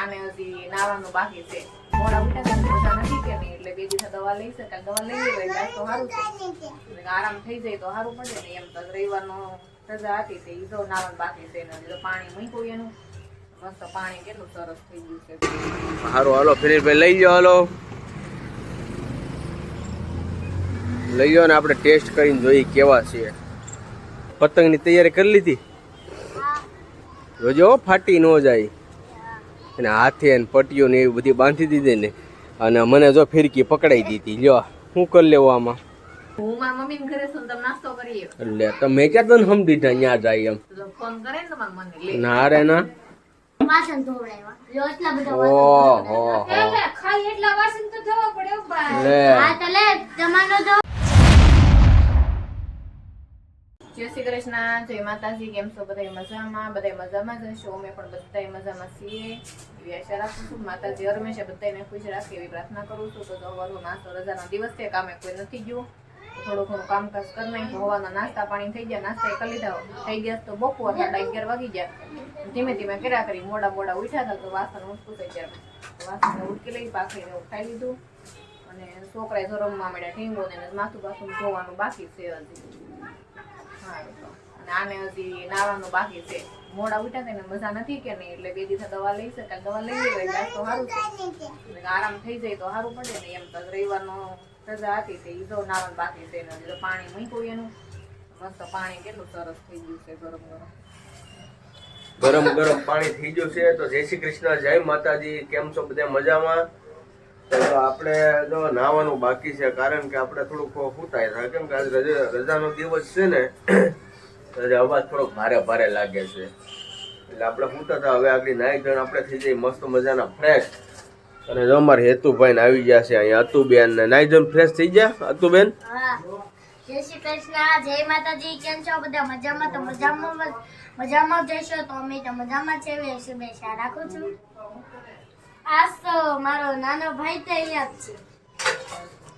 આને હજી નાવાનું બાકી છે. મોડા ઉઠ્યા છે ને નથી કે નહીં એટલે બે દિવસ દવા લઈ શકાય દવા લઈ લેવાય તો સારું છે. એટલે આરામ થઈ જાય તો સારું પડે ને એમ તો રવિવારનો રજા હતી તે ઈ જો નાવાનું બાકી છે ને તો પાણી મૂક્યું એનું. મસ્ત પાણી કેટલું સરસ થઈ ગયું છે. સારું હાલો ફિનિશભાઈ લઈ જાઓ હાલો. લઈ જાઓ ને આપણે ટેસ્ટ કરીને જોઈએ કેવા છે. પતંગની તૈયારી કરી લીધી? જોજો ફાટી ન જાય. અને હાથે ને પટ્ટીઓ ને એવી બધી બાંધી દીધી ને. અને મને જો ફિરકી પકડાઈ દીધી. લ્યો શું કરી લેવું આમાં? હું મારા મમ્મી ઘરે છું ને તમે નાસ્તો કરીએ એટલે તમે ક્યાં તને સમજી ત્યાં જાય એમ. તો ફોન કરે ને રે ના. ઓહો હો ખાલી એટલા વાસણ તો ધોવા પડે જય શ્રી કૃષ્ણ, જય માતાજી, કેમ છો? બધા મજામાં? બધા મજામાં જ હશો? અમે પણ બધા મજામાં છીએ. એવી આશા રાખું છું. માતાજી હંમેશા બધાને ખુશ રાખે એવી પ્રાર્થના કરું છું. તો સવારનો નાસ્તો રજાનો દિવસ છે, કામે કોઈ નથી ગયું. થોડું ઘણું કામકાજ કરી નાખ્યું હવાના નાસ્તા પાણી થઈ ગયા. નાસ્તા કરી લીધા. થઈ ગયા તો બપોર સાડા અગિયાર વાગી ગયા. ધીમે ધીમે કર્યા કરી. મોડા મોડા ઉઠ્યા હતા તો વાસણ ઉઠતું થઈ ગયા. વાસણ ઉડકી લઈ પાખડીને ઉઠાઈ લીધું. અને છોકરાએ તો રમવા મળ્યા ઠીંગો ને માથું પાછું ધોવાનું બાકી છે હજી. અને આને હજી નાવાનું બાકી છે. મોડા ઉઠ્યા તેને મજા નથી કે નહીં, એટલે બે દિવસ દવા લઈ શકાય દવા લઈ લેવાય તો સારું છે. આરામ થઈ જાય તો સારું પડે ને, એમ તો રવિવારનો સજા હતી તે ઈ જો નાવાનું બાકી છે ને તો પાણી મૂક્યું એનું. મસ્ત પાણી કેટલું સરસ થઈ ગયું છે ગરમ ગરમ. ગરમ ગરમ પાણી થઈ ગયું છે, તો જય શ્રી કૃષ્ણ, જય માતાજી, કેમ છો બધા મજામાં? તો આપણે જો નાવાનું બાકી છે, કારણ કે આપણે થોડુંક ફૂટાય થાય. કેમ કે આજ રજા, રજાનો દિવસ છે ને એટલે અવાજ થોડોક ભારે ભારે લાગે છે. એટલે આપણે ફૂટા હતા, હવે આગળ નાઈ ધણ આપણે થઈ જઈએ મસ્ત મજાના ફ્રેશ અને જો અમારે હેતુભાઈ ને આવી ગયા છે અહીંયા, અતુબેન ને. નાઈ ધણ ફ્રેશ થઈ ગયા, અતુબેન? જય શ્રી કૃષ્ણ, જય માતાજી, કેમ છો બધા? મજામાં? તો મજામાં મજામાં જશો તો અમે તો મજામાં છે રાખું છું. આજ તો મારો નાનો ભાઈ તો અહીંયા જ છે.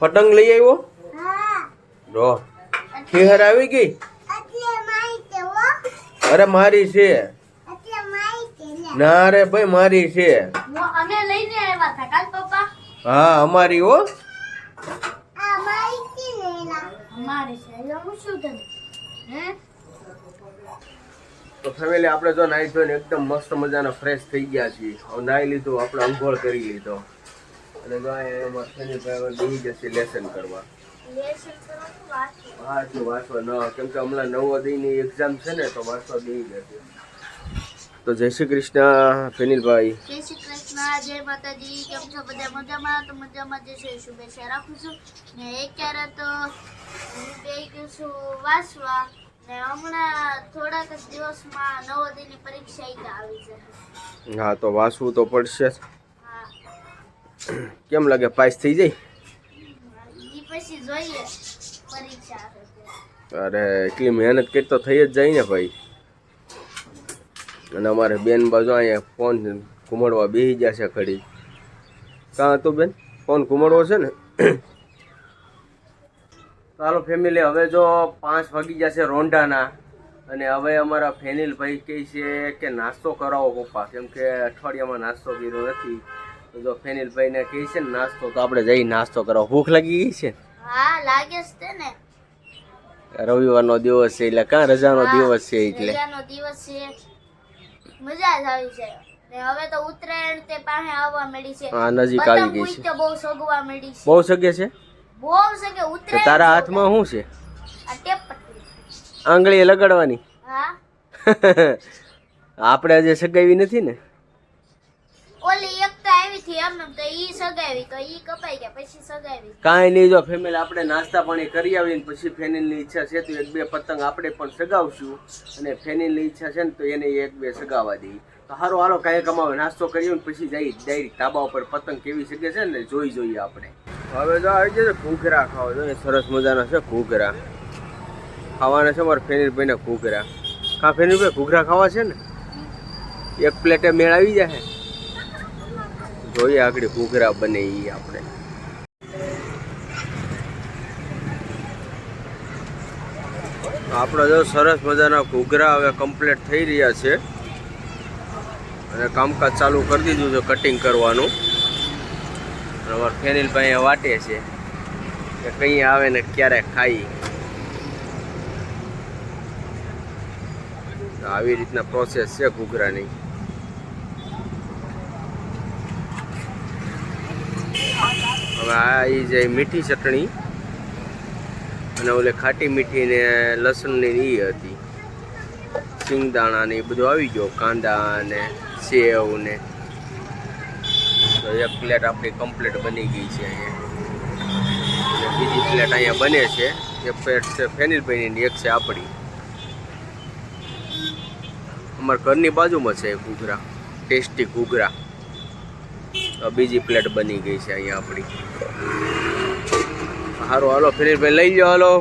પતંગ લઈ આવ્યો? હા. જો ખેહર આવી ગઈ? અરે મારી છે. ના. રે ભાઈ મારી છે. અમે લઈને આવ્યા હતા કાલ પપ્પા? હા અમારી હો. અમારી છે હું શું કરું? હે? તો ફેમિલી આપણે જો નાઈ ધોઈને એકદમ મસ્ત મજાના ફ્રેશ થઈ ગયા છીએ. હવે નાઈ લીધું આપણે અંઘોળ કરી લીધો. અને જો એમાં શનિભાઈ બેસી જશે લેસન કરવા. કરવાનું વાંચવા ન કેમ કે હમણાં નવોદયની એક્ઝામ છે ને તો વાંચવા બેસી જશે તો જય શ્રી કૃષ્ણ ફેનિલભાઈ. જય શ્રી કૃષ્ણ જય માતાજી. કેમ છો? બધા મજામાં? તો મજામાં છે. શુભેચ્છા રાખું છું. ને અત્યારે તો હું છું વાંચવા. ને હમણાં થોડાક જ દિવસમાં નવોદયની પરીક્ષા ઈ આવી જશે હા તો વાંચવું તો પડશે. કેમ લાગે પાસ થઈ જાય? પછી જોઈએ પરીક્ષા અરે એટલી મહેનત કરી તો થઈ જ જાય ને ભાઈ. અને અમારે બેન બાજુ અહીંયા ફોન ઘુમાડવા બેસી ગયા છે ખડી કાં હતું બેન? ફોન ઘુમાડવો છે ને? ચાલો ફેમિલી હવે જો પાંચ વાગી જશે રોંઢાના અને હવે અમારા ફેનિલભાઈ કહે છે કે નાસ્તો કરાવો પપ્પા કેમ કે અઠવાડિયામાં નાસ્તો કર્યો નથી. તો જો ફેનિલભાઈને કહે છે ને નાસ્તો તો આપણે જઈ નાસ્તો કરાવો. ભૂખ લાગી ગઈ છે? હા લાગે છે ને. રવિવારનો દિવસ છે એટલે કાં રજાનો દિવસ છે એટલે? રજાનો દિવસ છે. મજા જ આવી છે. હવે તો ઉત્તરાયણ તે પાસે આવવા મળી છે. હા નજીક આવી ગઈ છે. બહુ સગવા મળી છે. બહુ સગે છે? બહુ છે કે ઉતરે તારા હાથમાં શું છે? આ ટેપ પટ્ટી. આંગળી લગાડવાની. હા? આપણે આજે સગાવી નથી ને? ઓલી એક તો આવી થી એમ તો ઈ સગાવી તો ઈ કપાઈ ગયા પછી સગાવી. કાંઈ નહીં જો ફેમિલી આપણે નાસ્તા પાણી કરી આવીને પછી ફેનિલની ઈચ્છા છે તો એક બે પતંગ આપણે પણ સગાવશું. અને ફેનિલની ઈચ્છા છે ને તો એને એક બે સગાવવા દઈએ. તો હારો હારો કાંઈ કમાવે નાસ્તો કરીએ ને પછી જઈ ડાયરેક્ટ ધાબા ઉપર પતંગ કેવી શકે છે ને જોઈ જોઈએ આપણે. હવે જો આવી જશે ઘૂઘરા ખાવા. ને સરસ મજાના છે ઘૂઘરા. ખાવાના છે મારા ફેનિલભાઈને ઘૂઘરા. હા ફેનીરભાઈ ઘૂઘરા ખાવા છે ને? એક પ્લેટે મેળ આવી જાય જોઈએ આગળ ઘૂઘરા બને એ આપણે. આપણા જો સરસ મજાના ઘૂઘરા હવે કમ્પ્લીટ થઈ રહ્યા છે. અને કામકાજ ચાલુ કરી દીધું છે કટિંગ કરવાનું. અમારા ફેનિલભાઈ વાટે છે કે કઈ આવે ને ક્યારે ખાઈ. આવી રીતના પ્રોસેસ છે ઘૂઘરાની. હવે આ એ જે મીઠી ચટણી અને ઓલે ખાટી મીઠી ને લસણની એ હતી. સિંગદાણા ને એ બધું આવી ગયો, કાંદા ને સેવ ને એક પ્લેટ આપણી કમ્પ્લીટ બની ગઈ છે અહીંયા. બીજી પ્લેટ અહીંયા બને છે. એક પ્લેટ છે ફેનિલભાઈની એક છે આપણી. અમારા ઘરની બાજુમાં છે ઘૂઘરા ટેસ્ટી ઘૂઘરા બીજી પ્લેટ બની ગઈ છે અહીંયા આપણી. સારું હાલો, ફેનિલભાઈ, લઈ લો હાલો.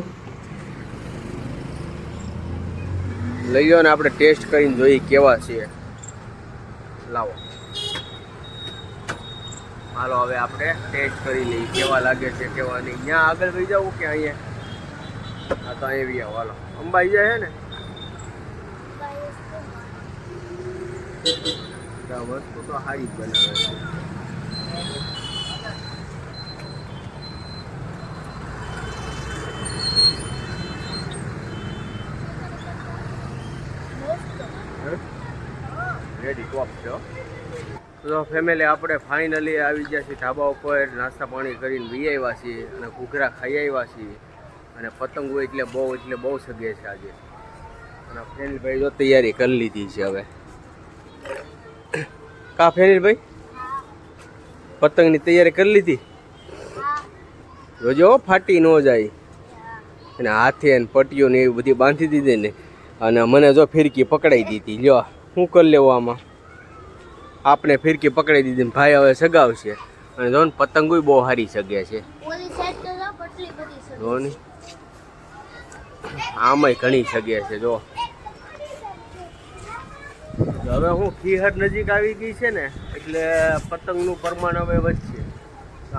લઈ લો ને આપણે ટેસ્ટ કરીને જોઈએ કેવા છીએ લાવો. હાલો હવે આપણે ટેસ્ટ કરી લઈએ કેવા લાગે છે કેવા નહીં. ત્યાં આગળ ભાઈ જવું કે અહીંયા? હા તો અહીંયા બી આવો હાલો. અંબાઈ જાય છે ને? વસ્તુ તો સારી જ બનાવે છે. રેડી ટોપ છે. તો ફેમિલી આપણે ફાઇનલી આવી ગયા છીએ ઢાબા ઉપર, નાસ્તા પાણી કરીને વી આવ્યા છીએ અને ઘૂઘરા ખાઈ આવ્યા છીએ. અને પતંગો એટલે બહુ એટલે બહુ સગે છે આજે. અને ફેનિલભાઈ જો તૈયારી કરી લીધી છે હવે. કા ફેનિલભાઈ? પતંગની તૈયારી કરી લીધી? જોજો ફાટી ન જાય. અને હાથે અને પટ્ટીઓ ને એવી બધી બાંધી દીધી ને. અને મને જો ફિરકી પકડાઈ દીધી. જો શું કરી લેવું આમાં? આપણે ફિરકી પકડી દીધી ને ભાઈ હવે સગાવશે. અને જો ને પતંગોય બહુ સારી સગે છે. ઓલી જો કેટલી બધી છે. જો ને આમાંય ઘણી સગે છે જો. હવે હું ખીહર નજીક આવી ગઈ છે ને એટલે પતંગનું પ્રમાણ હવે વધશે.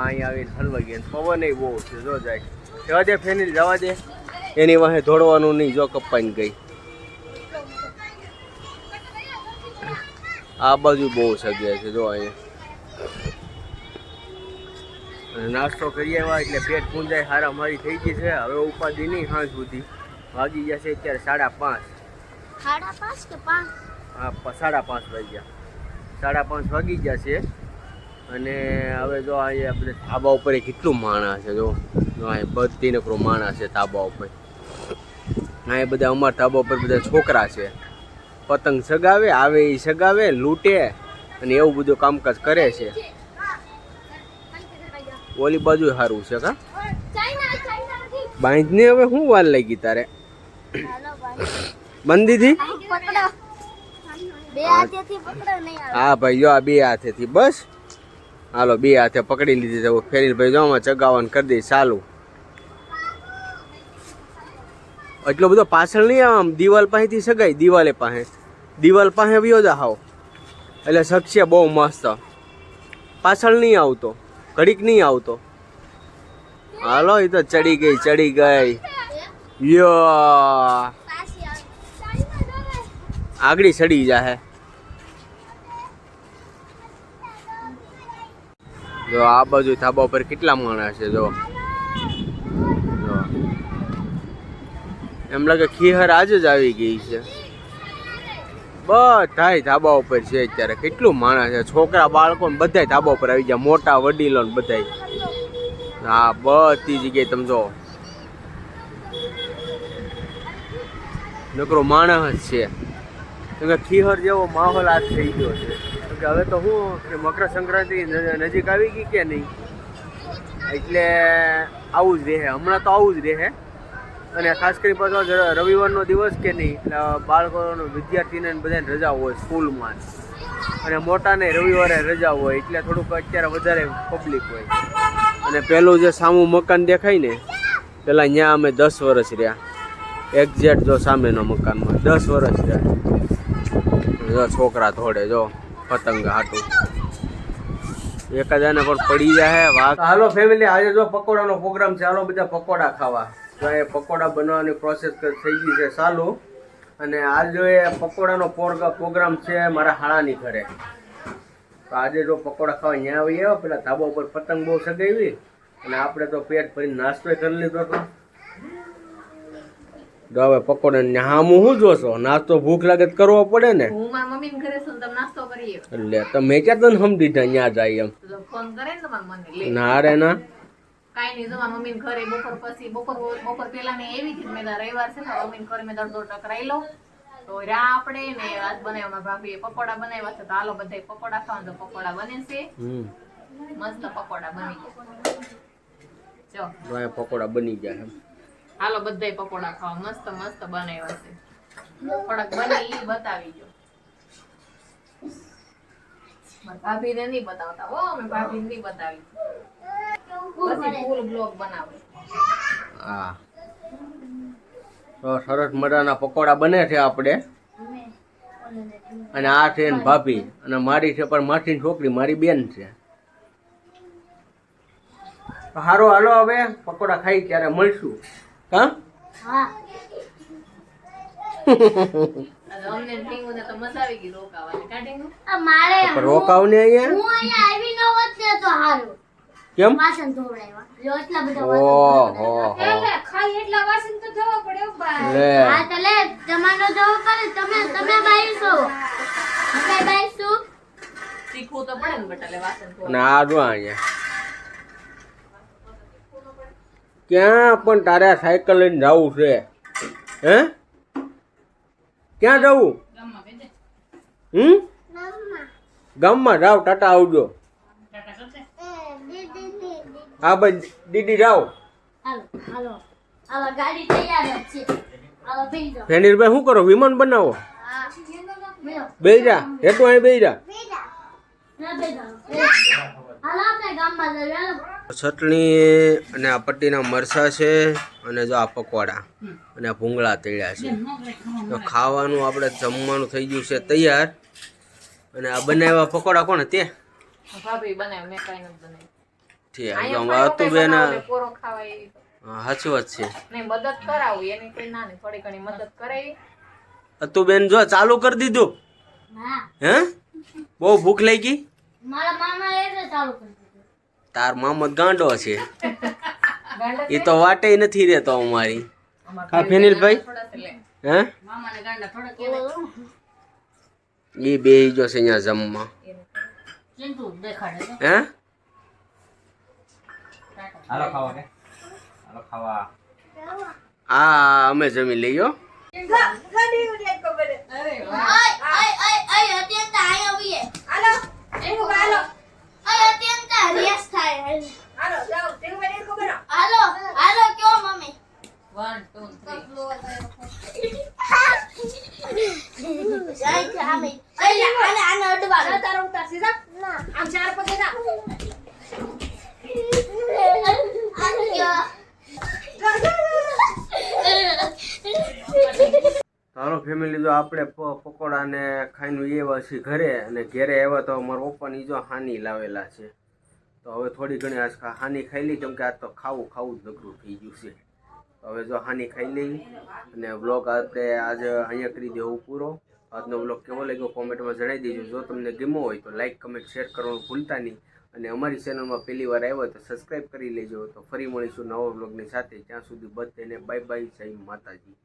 અહીં આવીને હલવાઈ ગયા પવન બહુ છે જો જાય. જવા દે ફેનિલ જવા દે. એની વાહે દોડવાનું નહીં જો કપાઈને ગઈ. આ બાજુ બહુ જગ્યા છે જો અહીંયા. નાસ્તો કરી આવ્યા એટલે પેટ પૂંજાય હારા મારી થઈ ગઈ છે. હવે ઉપાધિ નહીં સાંજ સુધી. વાગી જશે અત્યારે સાડા પાંચ. સાડા પાંચ કે પાંચ? હા સાડા પાંચ વાગ્યા. સાડા પાંચ વાગી ગયા છે. અને હવે જો અહીંયા આપણે ધાબા ઉપર કેટલું માણસ છે જો. જો અહીં બધી નકરો માણસ છે ધાબા ઉપર. અહીંયા બધા અમારા ધાબા ઉપર બધા છોકરા છે. પતંગ સગાવે આવે એ સગાવે લૂંટે અને એવું બધું કામકાજ કરે છે. ઓલી બાજુ સારું છે કા? બાંધને હવે શું વાર લાગી તારે? હાલો ભાઈ બંધ દીધી પકડો બે હાથેથી પકડો નહીં આવે. હા ભાઈ જો આ બે હાથેથી બસ. હાલો બે હાથે પકડી લીધી છે. ફેરી ભાઈ જો આમાં ચગાવવાનું કરી દઈશ ચાલુ. એટલો બધો પાછળ નહીં આમ દિવાલ પાસેથી સગાઈ દિવાલે પાસે. દિવાલ પાસે વ્યો જા એટલે શકશે બહુ મસ્ત. પાછળ નહીં આવતો. ઘડીક નહીં આવતો. હાલો એ તો ચડી ગઈ ચડી ગઈ. યો. આગળી ચડી જાહે. જો, આ બાજુ ધાબા ઉપર કેટલા માણસ છે જો. એમ લાગે ખીહર આજે જ આવી ગઈ છે. બધાય ધાબા ઉપર છે અત્યારે. કેટલું માણસ છે? છોકરા, બાળકો બધાય ધાબા ઉપર આવી ગયા. મોટા વડીલો ને બધાય. હા, બધી જગ્યાએ તમે જો નકરો માણસ છે. કે ખીહર જેવો માહોલ આજ થઈ ગયો છે. કે હવે તો શું કે મકર સંક્રાંતિ નજીક આવી ગઈ કે નહીં? એટલે આવું જ રહે. હમણાં તો આવું જ રહે. અને ખાસ કરી પાછો રવિવારનો દિવસ કે નહીં, એટલે બાળકોનો વિદ્યાર્થીને બધાને રજા હોય સ્કૂલમાં અને મોટાને રવિવારે રજા હોય, એટલે થોડુંક અત્યારે વધારે પબ્લિક હોય. અને પહેલું જે સામું મકાન દેખાય ને, પેલા ત્યાં અમે દસ વર્ષ રહ્યા. એક્ઝેક્ટ જો સામેનો મકાનમાં, દસ વર્ષ રહ્યા. જો છોકરા ધોડે જો પતંગ હાટું. એકાદાને પણ પડી જાય વાઘ. હાલો ફેમિલી આજે જો પકોડાનો પ્રોગ્રામ છે, હાલો બધા પકોડા ખાવા. તો એ પકોડા બનાવવાની પ્રોસેસ થઈ ગઈ છે ચાલુ. અને આજે પકોડાનો પ્રોગ્રામ છે મારા હાળાની ઘરે. તો આજે જો પકોડા ખાવા ત્યાં આવી આવ્યા પેલા ધાબા ઉપર પતંગ બહુ સગાવી. અને આપણે તો પેટ ભરીને નાસ્તો કરી લીધો હતો. જો હવે પકોડા ને હામું શું જોશો? નાસ્તો ભૂખ લાગે તો કરવો પડે ને. હું મારા મમ્મીને ઘરે છું તમે નાસ્તો કરીએ એટલે તમે ક્યાં તને સમજી ત્યાં જાય એમ. ફોન કરે ને મને ના રે ના. કાંઈ નહીં જો મારા ઘરે બપોર પછી બપોર બપોર પહેલા ને એવી થી મેં રવિવાર છે તો મમ્મીને ઘરે મેં દોઢ ટકરાઈ લઉં તો રા આપણે ને આજ બનાવ્યા મારા ભાભીએ પકોડા બનાવ્યા છે તો હાલો બધા પકોડા ખાવા તો પકોડા બને છે. મસ્ત પકોડા બની ગયા. જો. પકોડા બની ગયા હાલો બધાય પકોડા ખાવા મસ્ત મસ્ત બનાવ્યા છે. થોડાક બને એ બતાવી ભાભી ભાભીને નહીં બતાવતા હો અમે ભાભીને નહીં બતાવી. પછી ફૂલ બ્લોગ બનાવે. હા. તો સરસ મજાના પકોડા બને છે આપણે. અને આ છે એની ભાભી. અને મારી છે પણ માસીની છોકરી મારી બેન છે. તો હારો હાલો હવે પકોડા ખાઈ ત્યારે મળશું? હા? રોકાવ ને અહીંયા કેમ? વાસણ ધોવડાવ્યા. એટલા બધા ઓહો વાસણ ખાલી એટલા વાસણ તો ધોવા પડે લે. હા તો લે તમારો ધોવો પડે તમે તમે બાઈ છો તમે બાઈ છો શીખવું તો પડે ને બટાલે વાસણ ધોવા. ના આ જો અહીંયા. ક્યાં પણ તારે સાયકલ લઈને જવું છે? હે? ક્યાં જવું? હમ? ગામમાં. જાવ ટાટા આવજો. હા ભાઈ દીદી જાઓ. ફેનિલભાઈ શું કરો? વિમાન બનાવો? બેજા હેઠું અહીં બે જા. ના બેસી જાઓ. હાલો આપણે ગામમાં જઈએ હાલો. ચટણી અને આ પટ્ટીના મરસા છે અને જો આ પકોડા અને આ ભૂંગળા તળ્યા છે. તો ખાવાનું આપણે જમવાનું થઈ ગયું છે તૈયાર. અને આ બનાવ્યા પકોડા કોણ? તે? ભાભી બનાવે મેં કાંઈ નથી બનાવ્યું. ઠીક અહીંયા હતું બેન. સાચી વાત છે. નહીં મદદ કરાવું એની કોઈ ના નહીં થોડી ઘણી મદદ કરાવી. તું બેન જો ચાલુ કરી દીધું. હે? બહુ ભૂખ લાગી? મારા મામા એ ચાલુ કરી દીધું. તાર મામા ગાંડો છે. એ તો વાટે નથી રહેતો અમારી. હા ફેનિલભાઈ થોડા છે લે. હે? મામાને ગાંડા થોડા કહેવાય. એ બે જો છે અહીંયા જમવા. ચિંતુ દેખાડે હે? હાલો ખાવા કે? હાલો ખાવા. આ અમે જમી લઈએ હો. અરે વાહ. ઓય ઓય ઓય ઓય અત્યંત આય આવીએ હાલો એનું હાલો ઓય અત્યંત રેસ થાય હાલો હાલો હાલો કયો મમ્મી One, two, three. જાય છે આમે ઓય આને આને અડવા તારો ઉતાર સીધા આમ ચાર પગે જા આને કયો હાલો ફેમિલી જો આપણે પકોડા ને ખાઈને એવા છીએ ઘરે અને ઘરે આવ્યા તો મારા પપ્પાની જો હાની લાવેલા છે. તો હવે થોડી ઘણી આજ હાની ખાઈ લઈ કેમ કે આજ તો ખાવું ખાવું જ નકરું થઈ ગયું છે. તો હવે જો હાની ખાઈ લઈ અને બ્લોગ આપણે આજે અહીંયા કરી દેવું પૂરો. આજનો બ્લોગ કેવો લાગ્યો કોમેન્ટમાં જણાવી દેજો. જો તમને ગમ્યો હોય તો લાઇક કમેન્ટ, શેર કરવાનું ભૂલતા નહીં. અને અમારી ચેનલમાં પહેલી વાર આવ્યો તો સબસ્ક્રાઈબ કરી લેજો. તો ફરી મળીશું નવા બ્લોગની સાથે. ત્યાં સુધી બધાને બાય બાય જય માતાજી.